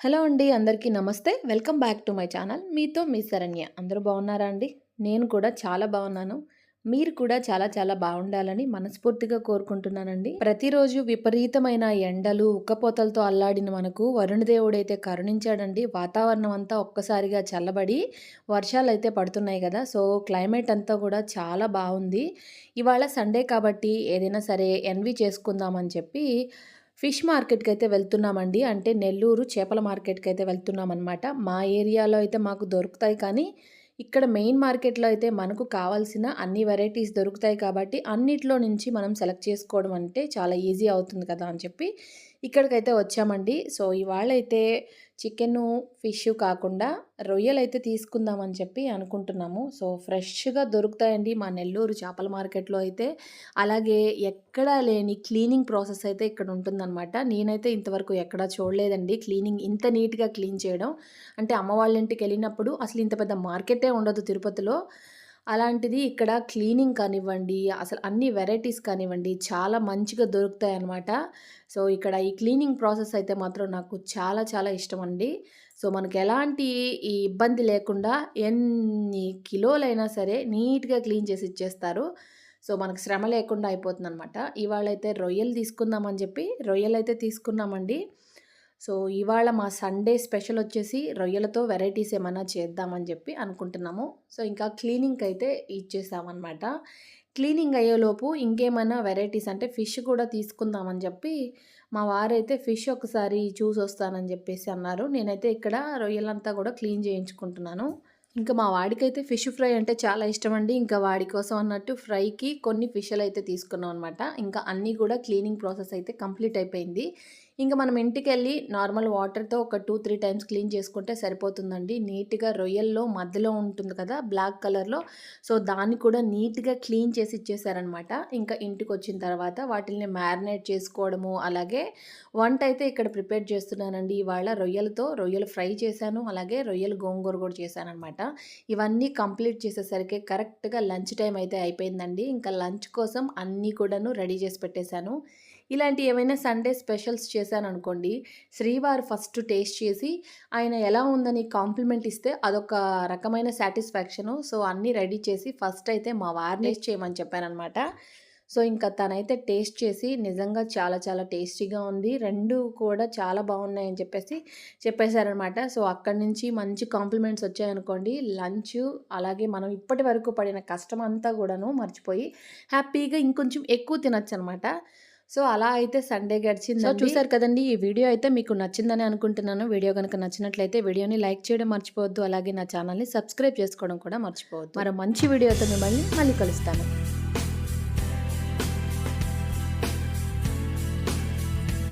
Hello అండి అందరికీ నమస్తే. Welcome back to my channel. మీతో మీ శరణ్య. అందరూ బాగున్నారా అండి? నేను కూడా చాలా బాగున్నాను. మీరు కూడా చాలా చాలా బాగుండాలని మనస్ఫూర్తిగా కోరుకుంటున్నానండి. ప్రతిరోజు విపరీతమైన ఎండలు ఉక్కపోతలతో అల్లాడిన మనకు వరుణదేవుడైతే కరుణించాడండి. వాతావరణం అంతా ఒక్కసారిగా చల్లబడి వర్షాలు అయితే పడుతున్నాయి కదా. సో క్లైమేట్ అంతా కూడా చాలా బాగుంది. ఇవాళ సండే కాబట్టి ఏదైనా సరే ఎన్వి చేసుకుందామని చెప్పి ఫిష్ మార్కెట్కి అయితే వెళ్తున్నామండి. అంటే నెల్లూరు చేపల మార్కెట్కి అయితే వెళ్తున్నాం అనమాట మా ఏరియాలో అయితే మాకు దొరుకుతాయి కానీ ఇక్కడ మెయిన్ మార్కెట్లో అయితే మనకు కావాల్సిన అన్ని వెరైటీస్ దొరుకుతాయి కాబట్టి అన్నిట్లో నుంచి మనం సెలెక్ట్ చేసుకోవడం అంటే చాలా ఈజీ అవుతుంది కదా అని చెప్పి ఇక్కడికైతే వచ్చామండి. సో ఇవాళైతే చికెను ఫిష్ కాకుండా రొయ్యలు అయితే తీసుకుందామని చెప్పి అనుకుంటున్నాము. సో ఫ్రెష్గా దొరుకుతాయండి మా నెల్లూరు చేపల మార్కెట్లో అయితే. అలాగే ఎక్కడా లేని క్లీనింగ్ ప్రాసెస్ అయితే ఇక్కడ ఉంటుందన్నమాట. నేనైతే ఇంతవరకు ఎక్కడా చూడలేదండి. క్లీనింగ్ ఇంత నీట్గా క్లీన్ చేయడం. అంటే అమ్మ వాళ్ళ ఇంటికి వెళ్ళినప్పుడు అసలు ఇంత పెద్ద మార్కెటే ఉండదు తిరుపతిలో. అలాంటిది ఇక్కడ క్లీనింగ్ కానివ్వండి అసలు అన్ని వెరైటీస్ కానివ్వండి చాలా మంచిగా దొరుకుతాయి అన్నమాట సో ఇక్కడ ఈ క్లీనింగ్ ప్రాసెస్ అయితే మాత్రం నాకు చాలా చాలా ఇష్టం అండి సో మనకు ఎలాంటి ఈ ఇబ్బంది లేకుండా ఎన్ని కిలోలైనా సరే నీట్గా క్లీన్ చేసి ఇచ్చేస్తారు. సో మనకు శ్రమ లేకుండా అయిపోతుంది అనమాట ఇవాళ అయితే రొయ్యలు తీసుకుందామని చెప్పి రొయ్యలు అయితే తీసుకున్నామండి. సో ఇవాళ మా సండే స్పెషల్ వచ్చేసి రొయ్యలతో వెరైటీస్ ఏమైనా చేద్దామని చెప్పి అనుకుంటున్నాము. సో ఇంకా క్లీనింగ్ అయితే ఇచ్చేసామన్నమాట. క్లీనింగ్ అయ్యేలోపు ఇంకేమైనా వెరైటీస్ అంటే ఫిష్ కూడా తీసుకుందామని చెప్పి మా వారైతే ఫిష్ ఒకసారి చూసి వస్తానని చెప్పేసి అన్నారు. నేనైతే ఇక్కడ రొయ్యలంతా కూడా క్లీన్ చేయించుకుంటున్నాను. ఇంకా మా వాడికైతే ఫిష్ ఫ్రై అంటే చాలా ఇష్టం అండి ఇంకా వాడి కోసం అన్నట్టు ఫ్రైకి కొన్ని ఫిష్లు అయితే తీసుకున్నాం అనమాట ఇంకా అన్నీ కూడా క్లీనింగ్ ప్రాసెస్ అయితే కంప్లీట్ అయిపోయింది. ఇంకా మనం ఇంటికి వెళ్ళి నార్మల్ వాటర్తో ఒక టూ త్రీ టైమ్స్ క్లీన్ చేసుకుంటే సరిపోతుందండి. నీట్గా రొయ్యల్లో మధ్యలో ఉంటుంది కదా బ్లాక్ కలర్లో. సో దాన్ని కూడా నీట్గా క్లీన్ చేసి ఇచ్చేసారనమాట. ఇంకా ఇంటికి వచ్చిన తర్వాత వాటిని మ్యారినేట్ చేసుకోవడము అలాగే వంట అయితే ఇక్కడ ప్రిపేర్ చేస్తున్నానండి. ఇవాళ రొయ్యలతో రొయ్యలు ఫ్రై చేశాను అలాగే రొయ్యలు గోంగూర కూడా చేశాను అనమాట ఇవన్నీ కంప్లీట్ చేసేసరికి కరెక్ట్గా లంచ్ టైం అయితే అయిపోయిందండి. ఇంకా లంచ్ కోసం అన్నీ కూడాను రెడీ చేసి పెట్టేశాను. ఇలాంటి ఏమైనా సండే స్పెషల్స్ చేశాను అనుకోండి శ్రీవారు ఫస్ట్ టేస్ట్ చేసి ఆయన ఎలా ఉందని కాంప్లిమెంట్ ఇస్తే అదొక రకమైన సాటిస్ఫాక్షను. సో అన్నీ రెడీ చేసి ఫస్ట్ అయితే మా వారిని టేస్ట్ చేయమని చెప్పానమాట సో ఇంకా తనైతే టేస్ట్ చేసి నిజంగా చాలా చాలా టేస్టీగా ఉంది. రెండు కూడా చాలా బాగున్నాయని చెప్పేసి చెప్పేశారనమాట సో అక్కడి నుంచి మంచి కాంప్లిమెంట్స్ వచ్చాయనుకోండి లంచ్ అలాగే మనం ఇప్పటి వరకు పడిన కష్టం అంతా కూడాను మర్చిపోయి హ్యాపీగా ఇంకొంచెం ఎక్కువ తినచ్చు అనమాట సో అలా అయితే సండే గడిచింది సో చూసారు కదండి ఈ వీడియో అయితే మీకు నచ్చిందని అనుకుంటున్నాను. వీడియో కనుక నచ్చినట్లయితే వీడియోని లైక్ చేయడం మర్చిపోవద్దు. అలాగే నా ఛానల్ని సబ్స్క్రైబ్ చేసుకోవడం కూడా మర్చిపోవద్దు. మరో మంచి వీడియోతో మిమ్మల్ని మళ్ళీ కలుస్తాను.